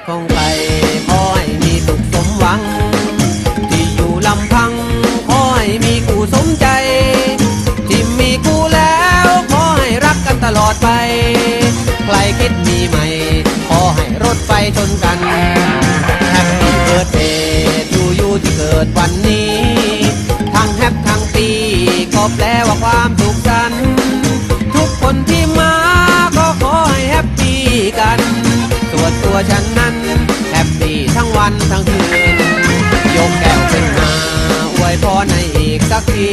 ดของใครขอให้มีสุขสมหวัง ที่อยู่ลำพังขอให้มีคู่สมใจ ที่มีคู่แล้วขอให้รักกันตลอดไป ใครคิดมีใหม่ขอให้รถไฟชนกันแฮปปี้เบิร์ดเดย์ทูยูที่เกิดวันนี้ ทั้งแฮปทั้งปีก็แปลว่าความสุขสันทุกคนที่มาก็ขอให้แฮปปี้กัน ส่วนตัวฉันนั้น วันทั้งคืนยกแก้วขึ้นมาอวยพรให้อีกสักที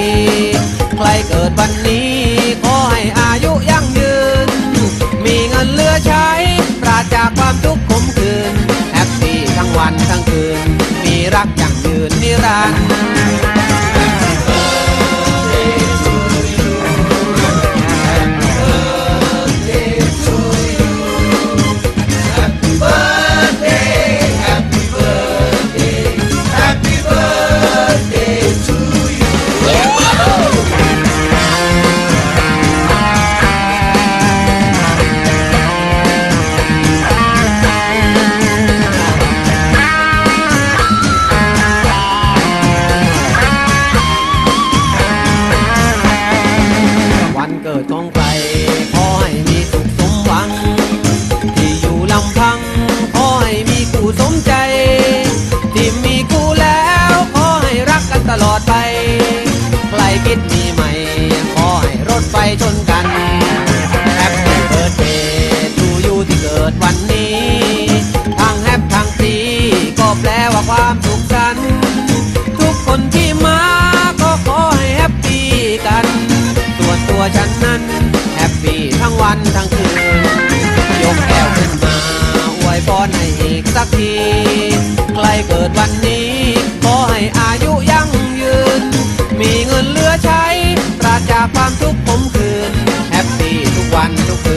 ไฟชนกันแฮปปี้เบิร์ดเดย์ทูยูที่เกิดวันนี้ ทั้งแฮปทั้งปีก็แปลว่าความสุขสันต์ทุกคนที่มาก็ขอให้แฮปปี้กันส่วตัวฉันนั้นแฮปปี้ทั้งวันทั้งคืน ยกแก้วขึ้นมาอวยพรให้อีกสักทีใครเกิดวันนี้ขอให้อายุยั่งยืน มีเงินเหลือใช้ปราศจากความทุกข์ วันทุกคื